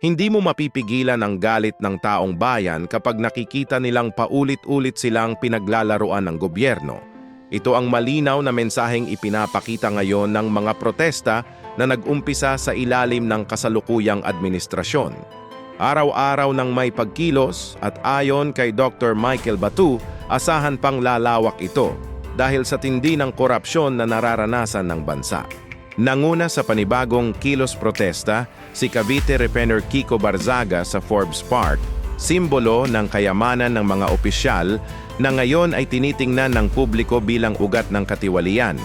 Hindi mo mapipigilan ang galit ng taong bayan kapag nakikita nilang paulit-ulit silang pinaglalaruan ng gobyerno. Ito ang malinaw na mensaheng ipinapakita ngayon ng mga protesta na nag-umpisa sa ilalim ng kasalukuyang administrasyon. Araw-araw ng may pagkilos at ayon kay Dr. Michael Batu, asahan pang lalawak ito dahil sa tindi ng korupsyon na nararanasan ng bansa. Nanguna sa panibagong kilos protesta si Cavite Repener Kiko Barzaga sa Forbes Park, simbolo ng kayamanan ng mga opisyal na ngayon ay tinitingnan ng publiko bilang ugat ng katiwalian.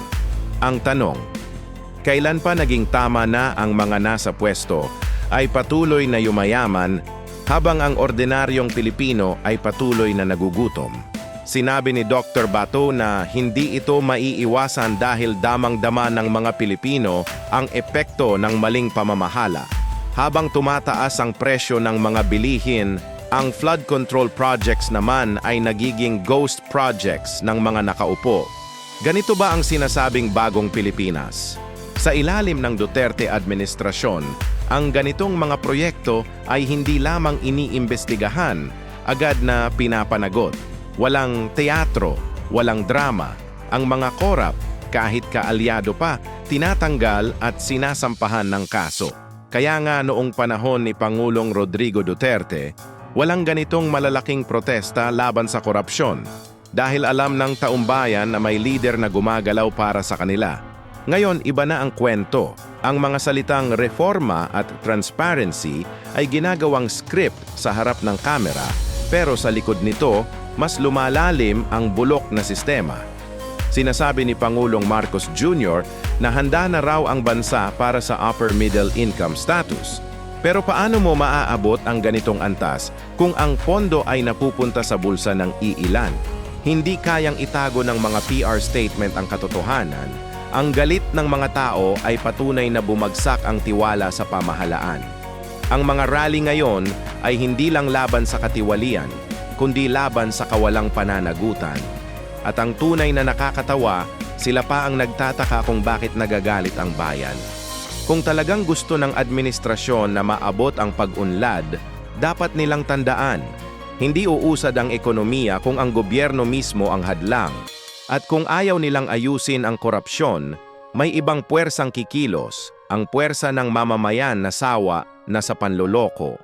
Ang tanong, kailan pa naging tama na ang mga nasa pwesto ay patuloy na yumayaman habang ang ordinaryong Pilipino ay patuloy na nagugutom. Sinabi ni Dr. Bato na hindi ito maiiwasan dahil damang-dama ng mga Pilipino ang epekto ng maling pamamahala. Habang tumataas ang presyo ng mga bilihin, ang flood control projects naman ay nagiging ghost projects ng mga nakaupo. Ganito ba ang sinasabing bagong Pilipinas? Sa ilalim ng Duterte administrasyon, ang ganitong mga proyekto ay hindi lamang iniimbestigahan, agad na pinapanagot. Walang teatro, walang drama. Ang mga korap, kahit kaalyado pa, tinatanggal at sinasampahan ng kaso. Kaya nga noong panahon ni Pangulong Rodrigo Duterte, walang ganitong malalaking protesta laban sa korupsyon dahil alam ng taumbayan na may leader na gumagalaw para sa kanila. Ngayon, iba na ang kwento. Ang mga salitang reforma at transparency ay ginagawang script sa harap ng kamera, pero sa likod nito, mas lumalalim ang bulok na sistema. Sinasabi ni Pangulong Marcos Jr. na handa na raw ang bansa para sa upper middle income status. Pero paano mo maaabot ang ganitong antas kung ang pondo ay napupunta sa bulsa ng iilan? Hindi kayang itago ng mga PR statement ang katotohanan. Ang galit ng mga tao ay patunay na bumagsak ang tiwala sa pamahalaan. Ang mga rally ngayon ay hindi lang laban sa katiwalian, kundi laban sa kawalang pananagutan. At ang tunay na nakakatawa, sila pa ang nagtataka kung bakit nagagalit ang bayan. Kung talagang gusto ng administrasyon na maabot ang pag-unlad, dapat nilang tandaan, hindi uusad ang ekonomiya kung ang gobyerno mismo ang hadlang. At kung ayaw nilang ayusin ang korupsyon, may ibang puwersang kikilos, ang puwersa ng mamamayan na sawa na sa panloloko.